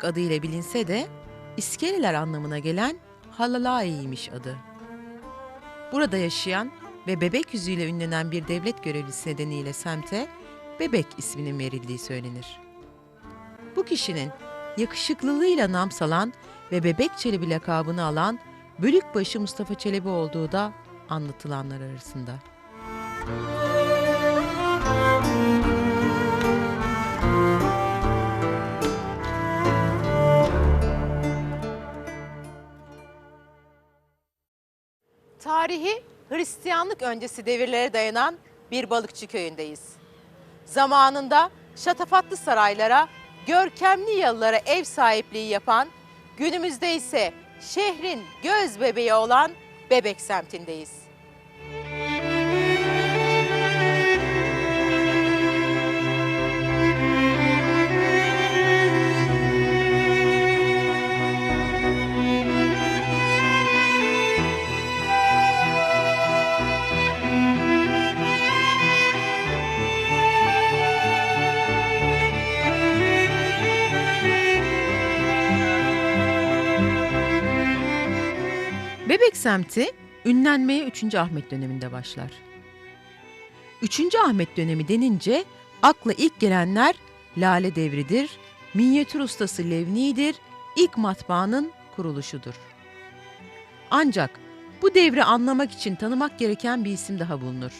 Bebek adıyla bilinse de iskeleler anlamına gelen Halalai'ymiş adı. Burada yaşayan ve bebek yüzüyle ünlenen bir devlet görevlisi nedeniyle semte Bebek isminin verildiği söylenir. Bu kişinin yakışıklılığıyla nam salan ve Bebek Çelebi lakabını alan Bölükbaşı Mustafa Çelebi olduğu da anlatılanlar arasında. Tarihi Hristiyanlık öncesi devirlere dayanan bir balıkçı köyündeyiz. Zamanında şatafatlı saraylara, görkemli yalılara ev sahipliği yapan, günümüzde ise şehrin göz bebeği olan Bebek semtindeyiz. Semti ünlenmeye 3. Ahmet döneminde başlar. 3. Ahmet dönemi denince akla ilk gelenler Lale Devri'dir, minyatür ustası Levni'dir, ilk matbaanın kuruluşudur. Ancak bu devri anlamak için tanımak gereken bir isim daha bulunur.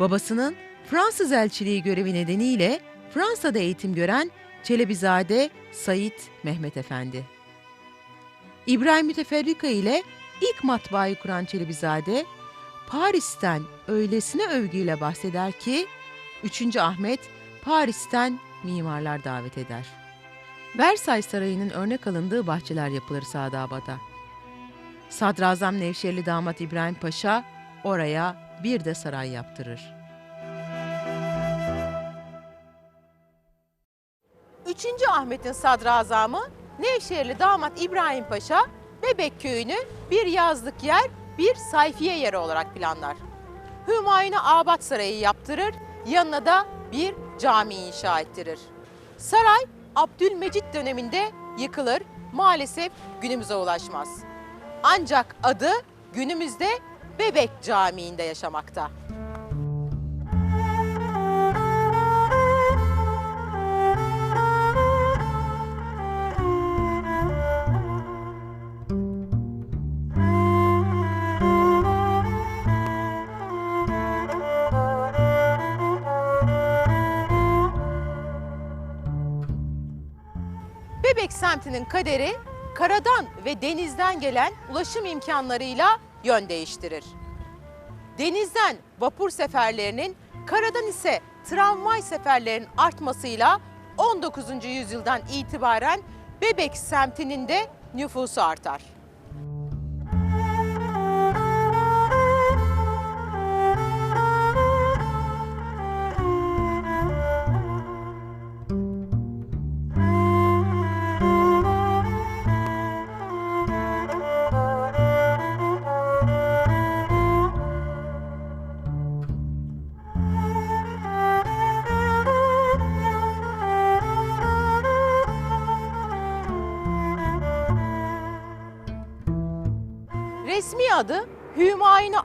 Babasının Fransız elçiliği görevi nedeniyle Fransa'da eğitim gören Çelebizade Said Mehmet Efendi. İbrahim Müteferrika ile ilk matbaayı kuran Çelebizade, Paris'ten öylesine övgüyle bahseder ki, 3. Ahmet Paris'ten mimarlar davet eder. Versay Sarayı'nın örnek alındığı bahçeler yapılır Sadaba'da. Sadrazam Nevşehirli damat İbrahim Paşa oraya bir de saray yaptırır. 3. Ahmet'in sadrazamı Nevşehirli damat İbrahim Paşa Bebek köyünü bir yazlık yer, bir sayfiye yeri olarak planlar. Hümayun'a Abat Sarayı yaptırır, yanına da bir cami inşa ettirir. Saray Abdülmecit döneminde yıkılır, maalesef günümüze ulaşmaz. Ancak adı günümüzde Bebek Camii'nde yaşamakta. Bebek semtinin kaderi karadan ve denizden gelen ulaşım imkanlarıyla yön değiştirir. Denizden vapur seferlerinin, karadan ise tramvay seferlerinin artmasıyla 19. yüzyıldan itibaren Bebek semtinin de nüfusu artar.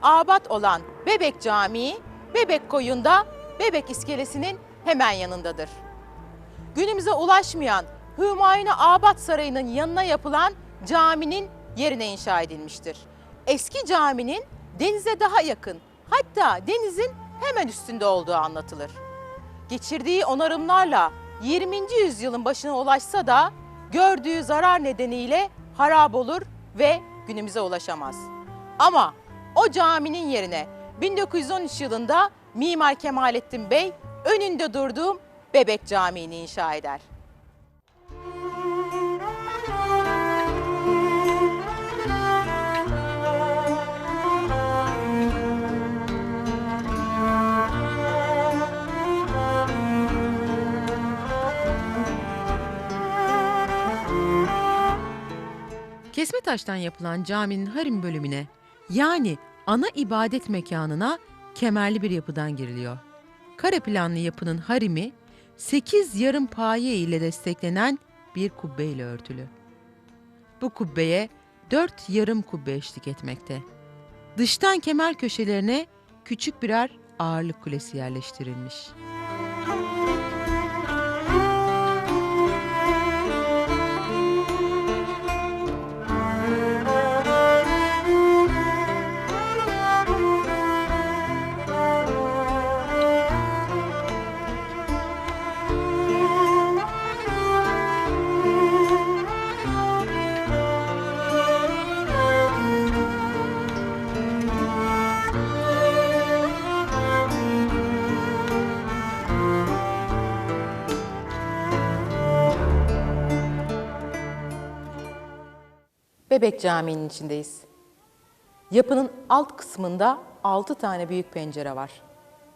Abat olan Bebek Camii, Bebek Koyun'da Bebek İskelesi'nin hemen yanındadır. Günümüze ulaşmayan Hümayun Abat Sarayı'nın yanına yapılan caminin yerine inşa edilmiştir. Eski caminin denize daha yakın, hatta denizin hemen üstünde olduğu anlatılır. Geçirdiği onarımlarla 20. yüzyılın başına ulaşsa da gördüğü zarar nedeniyle harap olur ve günümüze ulaşamaz. Ama o caminin yerine 1913 yılında Mimar Kemalettin Bey önünde durduğum Bebek Camii'ni inşa eder. Kesme taştan yapılan caminin harim bölümüne yani ana ibadet mekanına kemerli bir yapıdan giriliyor. Kare planlı yapının harimi 8 yarım paye ile desteklenen bir kubbeyle örtülü. Bu kubbeye dört yarım kubbe eşlik etmekte. Dıştan kemer köşelerine küçük birer ağırlık kulesi yerleştirilmiş. Bebek Camii'nin içindeyiz. Yapının alt kısmında 6 tane büyük pencere var.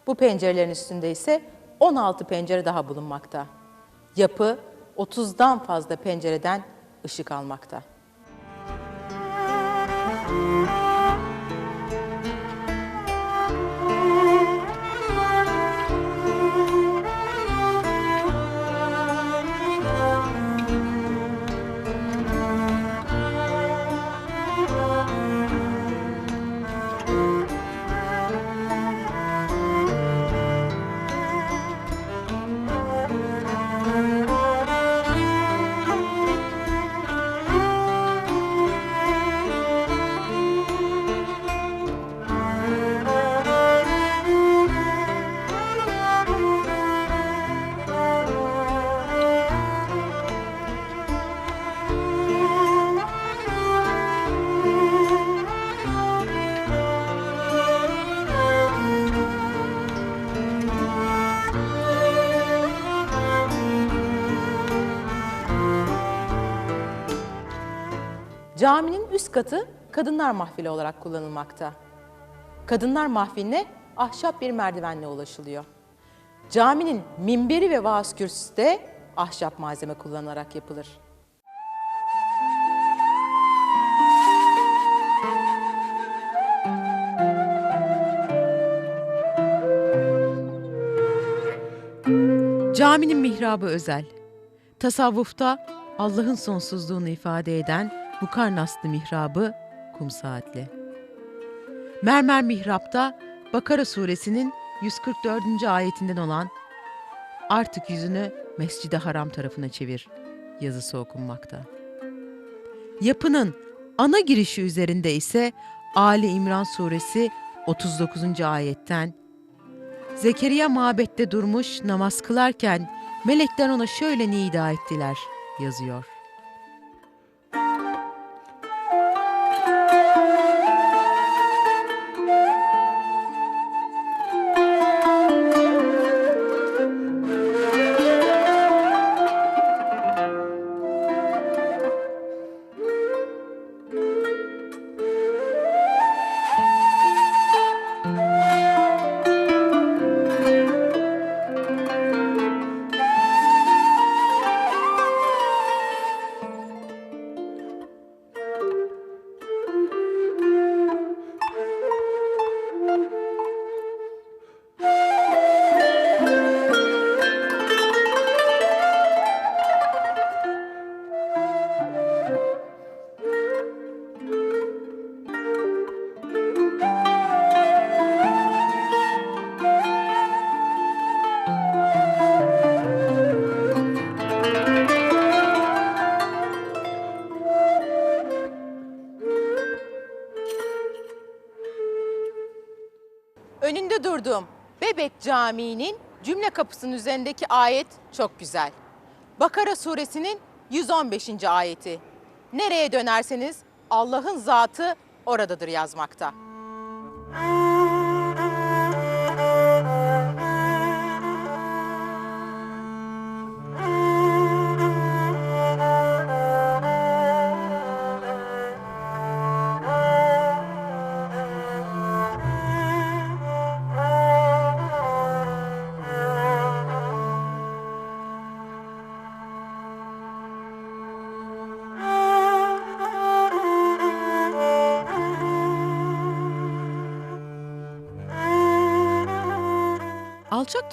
Bu pencerelerin üstünde ise 16 pencere daha bulunmakta. Yapı 30'dan fazla pencereden ışık almakta. Caminin üst katı kadınlar mahfili olarak kullanılmakta. Kadınlar mahfiline ahşap bir merdivenle ulaşılıyor. Caminin minberi ve vaaz kürsüsü de ahşap malzeme kullanılarak yapılır. Caminin mihrabı özel. Tasavvufta Allah'ın sonsuzluğunu ifade eden bu karnaslı mihrabı kum saatli. Mermer mihrapta Bakara suresinin 144. ayetinden olan artık yüzünü Mescid-i Haram tarafına çevir yazısı okunmakta. Yapının ana girişi üzerinde ise Ali İmran suresi 39. ayetten Zekeriya mabette durmuş namaz kılarken melekler ona şöyle nida ettiler yazıyor. Önünde durduğum Bebek Camii'nin cümle kapısının üzerindeki ayet çok güzel. Bakara suresinin 115. ayeti. Nereye dönerseniz Allah'ın zatı oradadır yazmakta.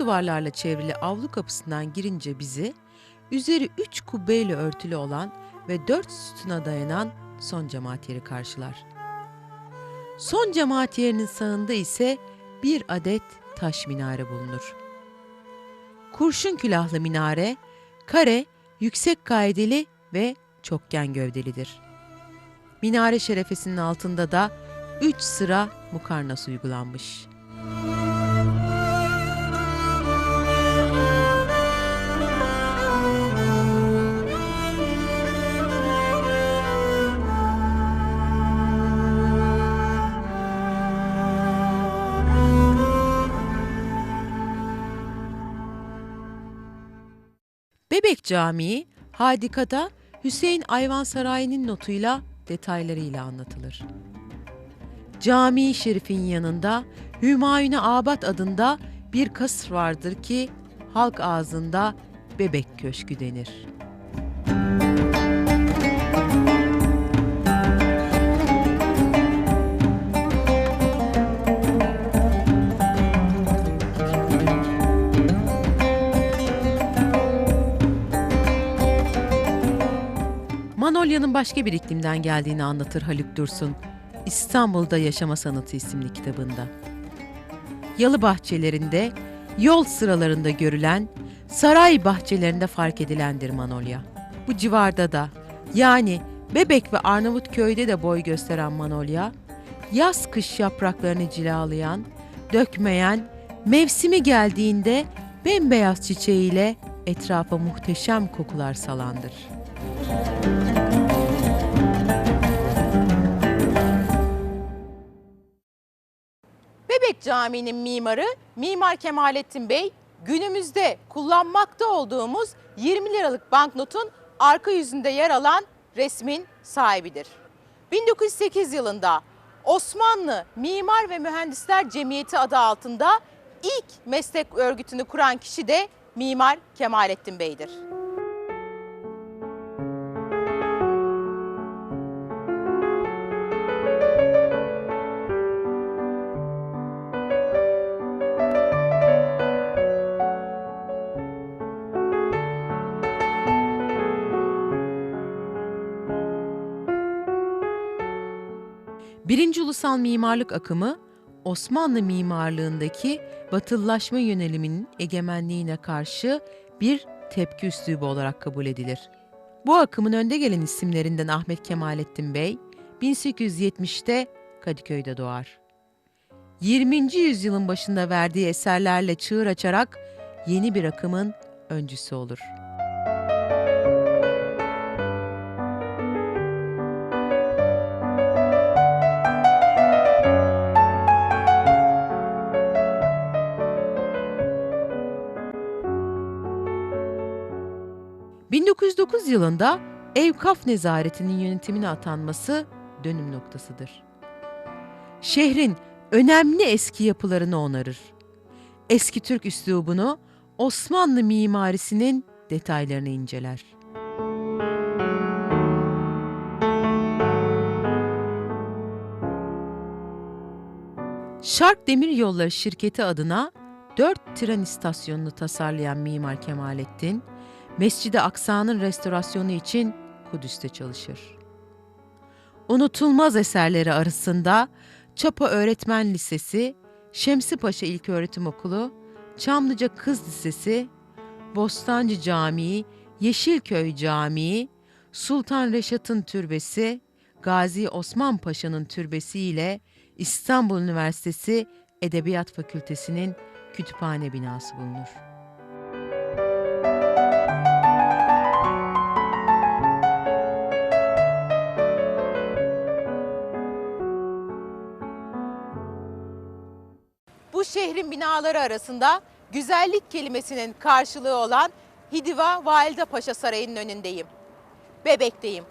Duvarlarla çevrili avlu kapısından girince bizi üzeri üç kubbeyle örtülü olan ve dört sütuna dayanan son cemaat yeri karşılar. Son cemaat yerinin sağında ise bir adet taş minare bulunur. Kurşun külahlı minare, kare, yüksek kaideli ve çokgen gövdelidir. Minare şerefesinin altında da üç sıra mukarnas uygulanmış. Camii, Hadika'da Hüseyin Ayvansarayı'nın notuyla detaylarıyla anlatılır. Cami-i Şerif'in yanında Hümayun Abad adında bir kasır vardır ki halk ağzında Bebek Köşkü denir. Başka bir iklimden geldiğini anlatır Haluk Dursun. İstanbul'da Yaşama Sanatı isimli kitabında. Yalı bahçelerinde, yol sıralarında görülen, saray bahçelerinde fark edilendir Manolya. Bu civarda da yani Bebek ve Arnavutköy'de de boy gösteren Manolya, yaz kış yapraklarını cilalayan, dökmeyen, mevsimi geldiğinde bembeyaz çiçeğiyle etrafa muhteşem kokular salandır. Bebek Camii'nin mimarı Mimar Kemalettin Bey, günümüzde kullanmakta olduğumuz 20 liralık banknotun arka yüzünde yer alan resmin sahibidir. 1908 yılında Osmanlı Mimar ve Mühendisler Cemiyeti adı altında ilk meslek örgütünü kuran kişi de Mimar Kemalettin Bey'dir. Birinci ulusal mimarlık akımı Osmanlı mimarlığındaki batılılaşma yöneliminin egemenliğine karşı bir tepki üslubu olarak kabul edilir. Bu akımın önde gelen isimlerinden Ahmet Kemalettin Bey 1870'te Kadıköy'de doğar. 20. yüzyılın başında verdiği eserlerle çığır açarak yeni bir akımın öncüsü olur. ...1909 yılında Evkaf Nezaretinin yönetimine atanması dönüm noktasıdır. Şehrin önemli eski yapılarını onarır. Eski Türk üslubunu Osmanlı mimarisinin detaylarını inceler. Şark Demir Yolları şirketi adına dört tren istasyonunu tasarlayan Mimar Kemalettin, Mescid-i Aksa'nın restorasyonu için Kudüs'te çalışır. Unutulmaz eserleri arasında Çapa Öğretmen Lisesi, Şemsi Paşa İlköğretim Okulu, Çamlıca Kız Lisesi, Bostancı Camii, Yeşilköy Camii, Sultan Reşat'ın türbesi, Gazi Osman Paşa'nın türbesi ile İstanbul Üniversitesi Edebiyat Fakültesi'nin kütüphane binası bulunur. Şehrin binaları arasında güzellik kelimesinin karşılığı olan Hidiva Valide Paşa Sarayı'nın önündeyim. Bebek'teyim.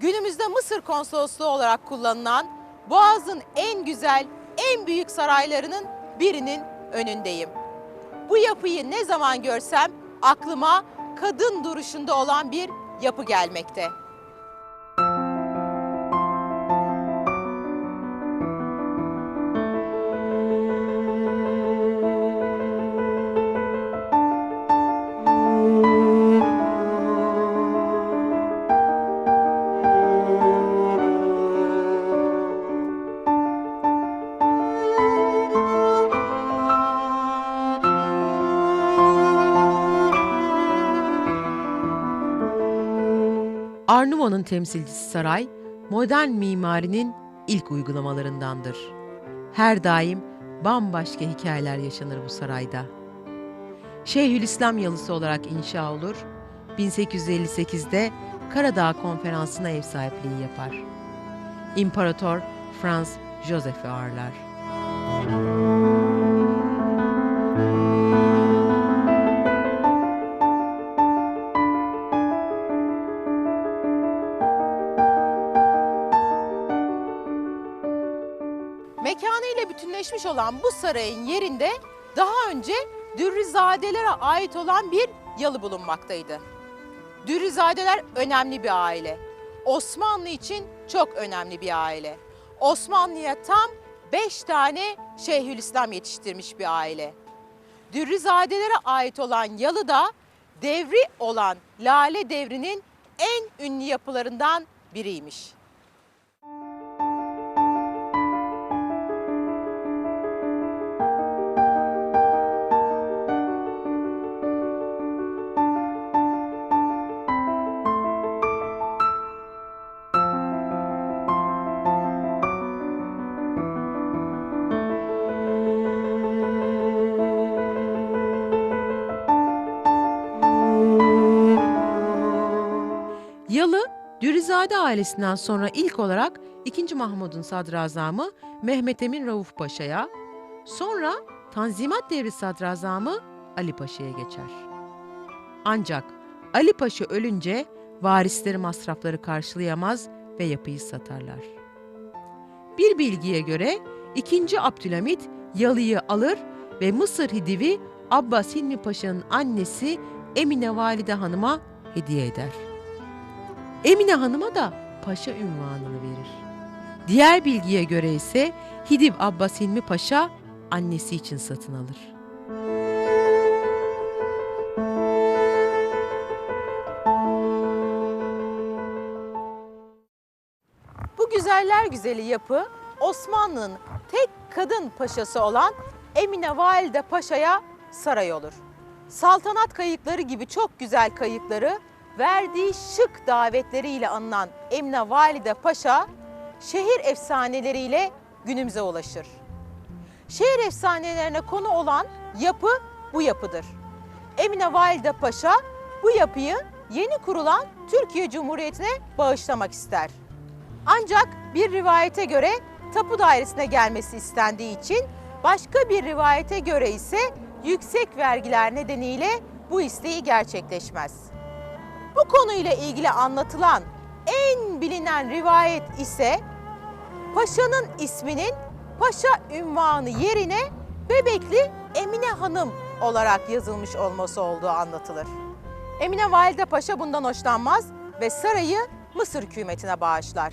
Günümüzde Mısır konsolosluğu olarak kullanılan Boğaz'ın en güzel, en büyük saraylarının birinin önündeyim. Bu yapıyı ne zaman görsem aklıma kadın duruşunda olan bir yapı gelmekte. Nouveau'nun temsilcisi saray, modern mimarinin ilk uygulamalarındandır. Her daim bambaşka hikayeler yaşanır bu sarayda. Şeyhülislam yalısı olarak inşa olur, 1858'de Karadağ Konferansı'na ev sahipliği yapar. İmparator Franz Joseph'i ağırlar. Mekanıyla olan bu sarayın yerinde daha önce Dürrizadelere ait olan bir yalı bulunmaktaydı. Dürrizadeler önemli bir aile. Osmanlı için çok önemli bir aile. Osmanlı'ya tam 5 tane Şeyhülislam yetiştirmiş bir aile. Dürrizadelere ait olan yalı da devri olan Lale Devri'nin en ünlü yapılarından biriymiş. Yalı, Dürrizade ailesinden sonra ilk olarak 2. Mahmud'un sadrazamı Mehmet Emin Rauf Paşa'ya, sonra Tanzimat devri sadrazamı Ali Paşa'ya geçer. Ancak Ali Paşa ölünce varisleri masrafları karşılayamaz ve yapıyı satarlar. Bir bilgiye göre 2. Abdülhamit Yalı'yı alır ve Mısır Hidivi Abbas Hilmi Paşa'nın annesi Emine Valide Hanım'a hediye eder. Emine Hanım'a da paşa ünvanını verir. Diğer bilgiye göre ise Hidiv Abbas Hilmi Paşa annesi için satın alır. Bu güzeller güzeli yapı Osmanlı'nın tek kadın paşası olan Emine Valide Paşa'ya saray olur. Saltanat kayıkları gibi çok güzel kayıkları verdiği şık davetleriyle anılan Emine Valide Paşa şehir efsaneleriyle günümüze ulaşır. Şehir efsanelerine konu olan yapı bu yapıdır. Emine Valide Paşa bu yapıyı yeni kurulan Türkiye Cumhuriyeti'ne bağışlamak ister. Ancak bir rivayete göre tapu dairesine gelmesi istendiği için başka bir rivayete göre ise yüksek vergiler nedeniyle bu isteği gerçekleşmez. Bu konuyla ilgili anlatılan en bilinen rivayet ise paşanın isminin paşa ünvanı yerine Bebekli Emine Hanım olarak yazılmış olması olduğu anlatılır. Emine Valide Paşa bundan hoşlanmaz ve sarayı Mısır hükümetine bağışlar.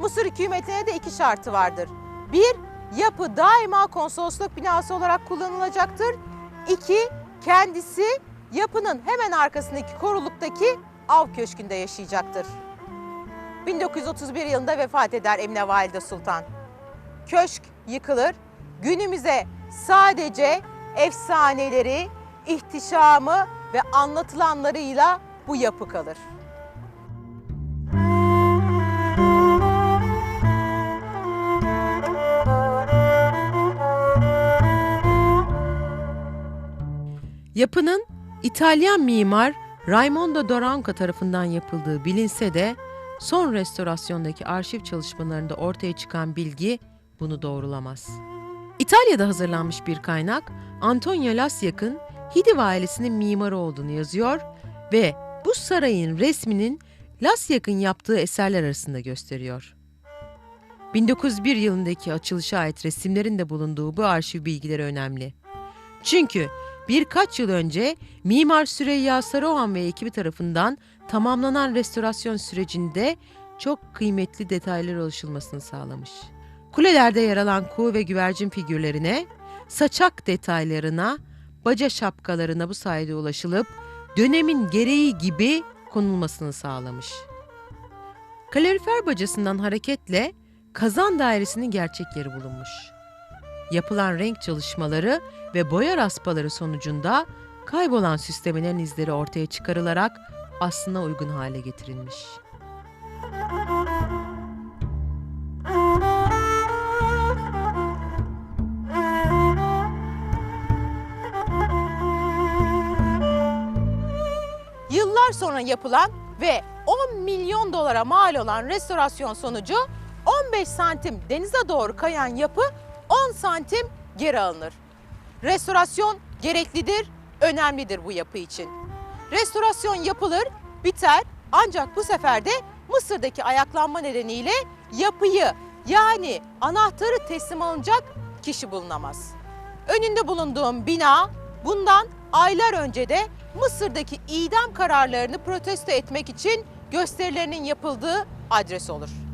Mısır hükümetine de iki şartı vardır. Bir, yapı daima konsolosluk binası olarak kullanılacaktır. İki, kendisi yapının hemen arkasındaki koruluktaki av köşkünde yaşayacaktır. 1931 yılında vefat eder Emine Valide Sultan. Köşk yıkılır. Günümüze sadece efsaneleri, ihtişamı ve anlatılanlarıyla bu yapı kalır. Yapının İtalyan mimar Raimondo Doranca tarafından yapıldığı bilinse de son restorasyondaki arşiv çalışmalarında ortaya çıkan bilgi bunu doğrulamaz. İtalya'da hazırlanmış bir kaynak Antonio Lasyak'ın Hidiv ailesinin mimarı olduğunu yazıyor ve bu sarayın resminin Lasyak'ın yaptığı eserler arasında gösteriyor. 1901 yılındaki açılışa ait resimlerin de bulunduğu bu arşiv bilgileri önemli. Çünkü birkaç yıl önce Mimar Süreyya Sarıoğan ve ekibi tarafından tamamlanan restorasyon sürecinde çok kıymetli detaylar ulaşılmasını sağlamış. Kulelerde yer alan kuğu ve güvercin figürlerine, saçak detaylarına, baca şapkalarına bu sayede ulaşılıp dönemin gereği gibi konulmasını sağlamış. Kalorifer bacasından hareketle kazan dairesinin gerçek yeri bulunmuş. Yapılan renk çalışmaları ve boya raspaları sonucunda kaybolan süslemelerin izleri ortaya çıkarılarak aslına uygun hale getirilmiş. Yıllar sonra yapılan ve 10 milyon dolara mal olan restorasyon sonucu 15 santim denize doğru kayan yapı 10 santim geri alınır. Restorasyon gereklidir, önemlidir bu yapı için. Restorasyon yapılır, biter ancak bu sefer de Mısır'daki ayaklanma nedeniyle yapıyı yani anahtarı teslim alınacak kişi bulunamaz. Önünde bulunduğum bina bundan aylar önce de Mısır'daki idam kararlarını protesto etmek için gösterilerinin yapıldığı adres olur.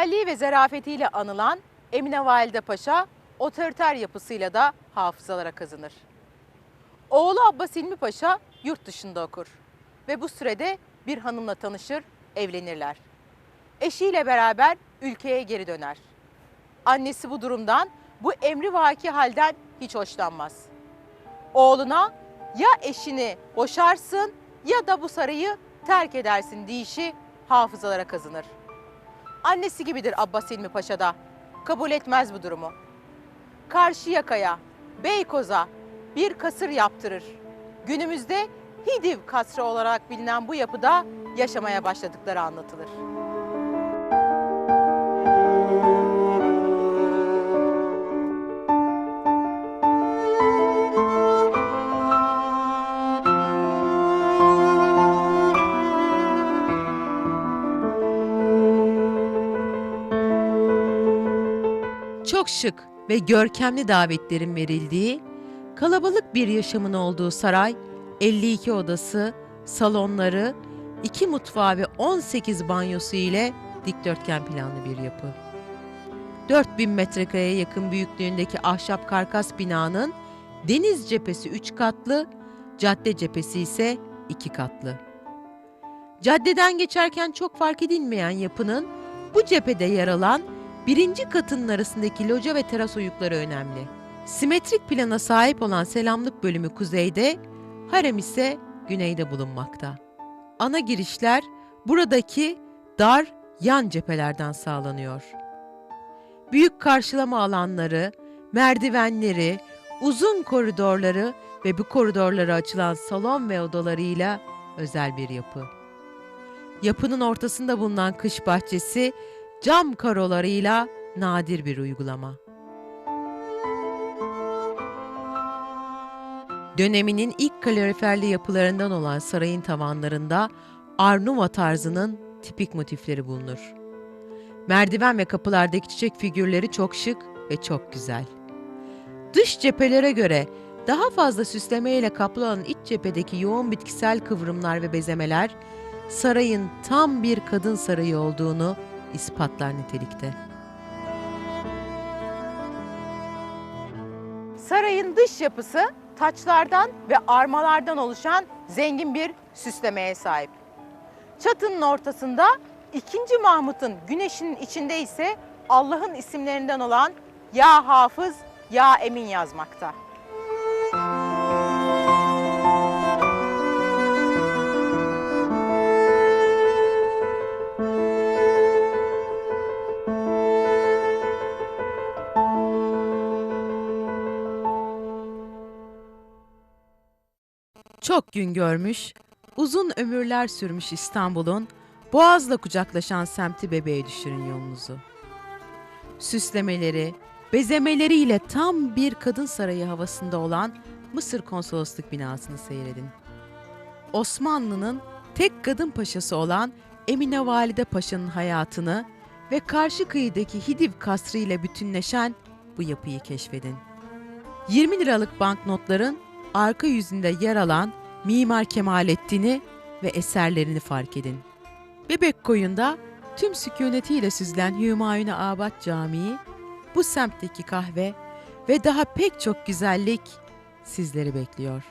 Güzelliği ve zarafetiyle anılan Emine Valide Paşa otoriter yapısıyla da hafızalara kazınır. Oğlu Abbas İlmi Paşa yurt dışında okur ve bu sürede bir hanımla tanışır, evlenirler. Eşiyle beraber ülkeye geri döner. Annesi bu durumdan, bu emri vaki halden hiç hoşlanmaz. Oğluna ya eşini boşarsın ya da bu sarayı terk edersin deyişi hafızalara kazınır. Annesi gibidir Abbas İlmi Paşa da. Kabul etmez bu durumu. Karşıyaka'ya, Beykoz'a bir kasır yaptırır. Günümüzde Hidiv kasrı olarak bilinen bu yapıda yaşamaya başladıkları anlatılır. Şık ve görkemli davetlerin verildiği, kalabalık bir yaşamın olduğu saray, 52 odası, salonları, 2 mutfağı ve 18 banyosu ile dikdörtgen planlı bir yapı. 4000 metrekareye yakın büyüklüğündeki ahşap karkas binanın deniz cephesi 3 katlı, cadde cephesi ise 2 katlı. Caddeden geçerken çok fark edilmeyen yapının bu cephede yer alan birinci katının arasındaki loca ve teras oyukları önemli. Simetrik plana sahip olan selamlık bölümü kuzeyde, harem ise güneyde bulunmakta. Ana girişler buradaki dar yan cephelerden sağlanıyor. Büyük karşılama alanları, merdivenleri, uzun koridorları ve bu koridorlara açılan salon ve odalarıyla özel bir yapı. Yapının ortasında bulunan kış bahçesi cam karolarıyla nadir bir uygulama. Döneminin ilk kaloriferli yapılarından olan sarayın tavanlarında Arnuva tarzının tipik motifleri bulunur. Merdiven ve kapılardaki çiçek figürleri çok şık ve çok güzel. Dış cephelere göre daha fazla süslemeyle kaplı olan iç cephedeki yoğun bitkisel kıvrımlar ve bezemeler sarayın tam bir kadın sarayı olduğunu ispatlar nitelikte. Sarayın dış yapısı taçlardan ve armalardan oluşan zengin bir süslemeye sahip. Çatının ortasında 2. Mahmut'un güneşinin içinde ise Allah'ın isimlerinden olan Ya Hafız, Ya Emin yazmakta. Çok gün görmüş, uzun ömürler sürmüş İstanbul'un Boğaz'la kucaklaşan semti bebeğe düşürün yolunuzu. Süslemeleri, bezemeleriyle tam bir kadın sarayı havasında olan Mısır konsolosluk binasını seyredin. Osmanlı'nın tek kadın paşası olan Emine Valide Paşa'nın hayatını ve karşı kıyıdaki Hidiv kasrı ile bütünleşen bu yapıyı keşfedin. 20 liralık banknotların arka yüzünde yer alan Mimar Kemalettin'i ve eserlerini fark edin. Bebek koyunda tüm sükunetiyle süzülen Hümayun Abad Camii, bu semtteki kahve ve daha pek çok güzellik sizleri bekliyor.